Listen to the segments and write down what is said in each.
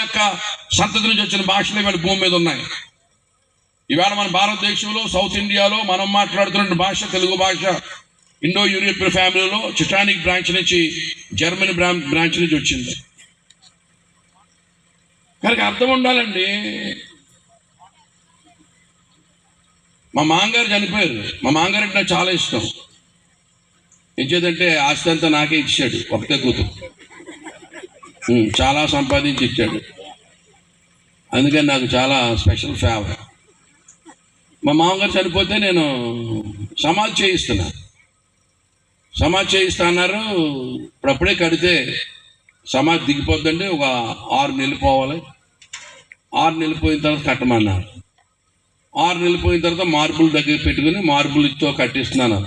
యొక్క సంతతి నుంచి వచ్చిన భాషలు ఇవాళ భూమి మీద ఉన్నాయి. ఇవాళ మన భారతదేశంలో సౌత్ ఇండియాలో మనం మాట్లాడుతున్న భాష తెలుగు భాష. ఇండో యూరోపియన్ ఫ్యామిలీలో చిటానిక్ బ్రాంచ్ నుంచి జర్మనీ బ్రా- బ్రాంచ్ నుంచి వచ్చింది. కనుక అర్థం ఉండాలండి. మా మాంగారు చనిపోయారు. మా మాంగారు నాకు చాలా ఇష్టం. ఏం చేద్దంటే ఆస్తి అంతా నాకే ఇచ్చాడు ఒకటే కూతురు. చాలా సంపాదించి ఇచ్చాడు అందుకని నాకు చాలా స్పెషల్ ఫేవర్ మా మామగారు చనిపోతే నేను సమాధి చేయిస్తున్నా. సమాధి చేయిస్తా అన్నారు. ఇప్పుడప్పుడే కడితే సమాధి దిగిపోద్దండి. ఒక ఆరు నెలలు పోవాలి. ఆరు నెలలు పోయిన తర్వాత కట్టమన్నారు. ఆరు నెలలు పోయిన తర్వాత మార్బుల్ దగ్గర పెట్టుకుని మార్బుల్తో కట్టిస్తున్నాను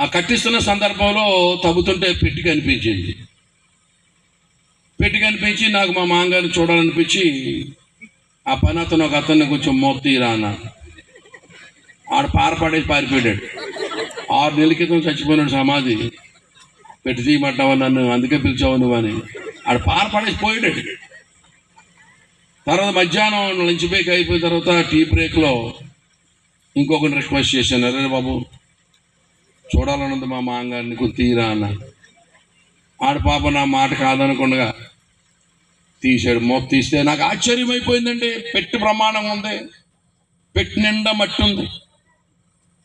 ఆ కట్టిస్తున్న సందర్భంలో తవ్వుతుంటే పెట్టి కనిపించింది పెట్టి కనిపించి నాకు మా మామగారిని చూడాలనిపించి ఆ పని అతను ఒక అతన్ని కొంచెం మోపుతీరా అన్నాడు ఆడ పారపడేసి పారిపోయాడు. ఆరు నెలల క్రితం చచ్చిపోయినాడు సమాధి. పెట్టి తీయమంటావు నన్ను? అందుకే పిలిచావు నువ్వు అని. ఆడ పారపడేసి పోయాడు. తర్వాత మధ్యాహ్నం లంచ్ బ్రేక్ అయిపోయిన తర్వాత టీ బ్రేక్లో ఇంకొకరిని రిక్వెస్ట్ చేశాను. అరే బాబు చూడాలన్నది మా మామగారిని కొంచెం తీరా అన్న. ఆడ పాప నా మాట కాదనకుండా తీశాడు మోపు తీస్తే నాకు ఆశ్చర్యం అయిపోయిందండి పెట్టి ప్రమాణం ఉంది. పెట్టి నిండా మట్టి ఉంది.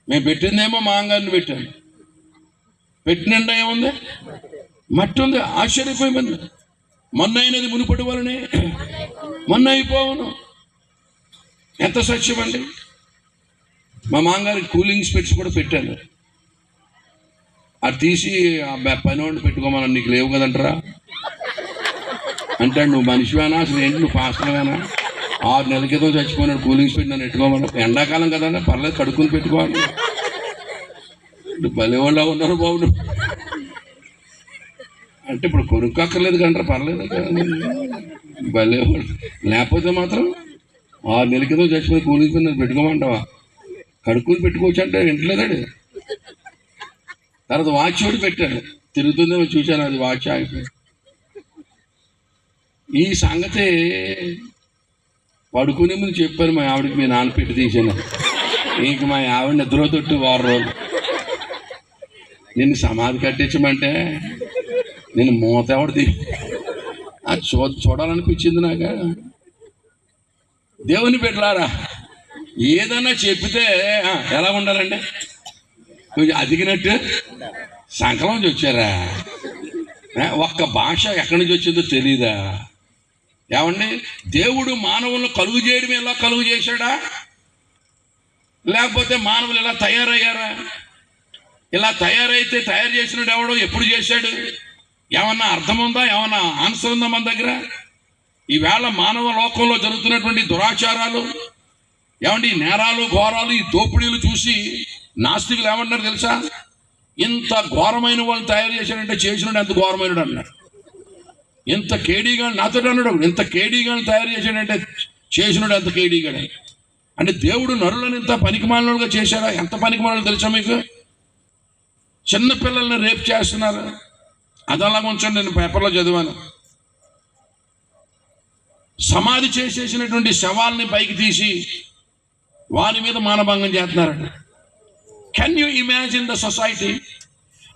మేము పెట్టిందేమో మాంగాన్ని పెట్టాను పెట్టి. నిండా ఏముంది? మట్టి ఉంది. ఆశ్చర్యపోయింది మొన్న అయినది మునుపటి వలనే. మొన్న అయిపోవను. ఎంత సత్యం అండి? మా మామగారికి కూలింగ్ స్పెట్స్ కూడా పెట్టాను అది తీసి ఆ పని పెట్టుకోమని నీకు లేవు కదంటరా? అంటే నువ్వు మనిషివేనా అసలు ఏంటి? నువ్వు పాస్టర్వేనా ఆరు నెలల క్రితం చచ్చిపోయినాడు కూలింగ్ స్పెట్ నన్ను పెట్టుకోమని ఎండాకాలం కదండి పర్లేదు కడుక్కుని పెట్టుకోవాలి. నువ్వు భలే వాళ్ళ ఉన్నారు బాబు అంటే ఇప్పుడు కొనుక్కర్లేదు కంటారా పర్లేదు. భలే వాళ్ళు. లేకపోతే మాత్రం ఆరు నెలల క్రితం చచ్చిపోయి కూలింగ్ స్పెట్ నన్ను పెట్టుకోమంటావా? కడుక్కుని పెట్టుకోవచ్చు అంటే వింటలేదాడు తర్వాత వాచ్ కూడా పెట్టాడు. తిరుగుతుందేమో చూశాను అది వాచ్ ఆగిపోయింది. ఈ సంగతి పడుకునే ముందు చెప్పారు మా ఆవిడకి మీ నాన్న పెట్టి తీసాను ఇంక మా ఆవిడ నిద్రతొట్టు వారం రోజులు. నిన్ను సమాధి కట్టించమంటే నేను మూత ఎవడది అది చూ చూడాలనిపించింది నాకు. దేవుని పెట్టలారా ఏదన్నా చెప్పితే ఎలా ఉండాలండి? కొంచెం అదిగినట్టు సంకలం వచ్చారా? ఒక్క భాష ఎక్కడి నుంచి వచ్చిందో తెలీదా? ఏమండి? దేవుడు మానవులను కలుగు చేయడం ఎలా కలుగు చేశాడా? లేకపోతే మానవులు ఎలా తయారయ్యారా? ఇలా తయారైతే తయారు చేసినాడు ఎవడో ఎప్పుడు చేశాడు? ఏమన్నా అర్థం ఉందా ఏమన్నా ఆన్సర్ ఉందా మన దగ్గర? ఈవేళ మానవ లోకంలో జరుగుతున్నటువంటి దురాచారాలు ఏమండి ఈ నేరాలు ఘోరాలు ఈ దోపిడీలు చూసి నాస్తికులు ఏమంటున్నారు తెలుసా? ఇంత ఘోరమైన వాళ్ళు తయారు చేశాడంటే చేసినాడు ఎంత ఘోరమైనడు అన్నాడు. ఇంత కేడీగా నాతో అన్నాడు. ఎంత ఇంత కేడీగా తయారు చేశాడంటే చేసినాడు ఎంత కేడీగా అంటే దేవుడు నరులను ఎంత పనికిమాలినలుగా చేశాడా ఎంత పనికిమాలను తెలుసా మీకు? చిన్న పిల్లల్ని రేపు చేస్తున్నారు. అదలా ఉంచండి నేను పేపర్లో చదివాను. సమాధి చేసేసినటువంటి శవాల్ని పైకి తీసి వారి మీద మానభంగం చేస్తున్నారండి can you imagine the society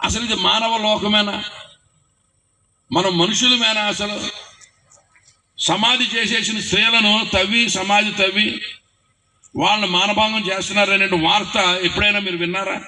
అసలు ఇది మానవ లోకమేనా? మనం మనుషులమేనా అసలు సమాధి చేసేసిన స్త్రీలను తవ్వి సమాధి తవ్వి వాళ్ళని మానభంగం చేస్తున్నారనే వార్త ఎప్పుడైనా మీరు విన్నారా?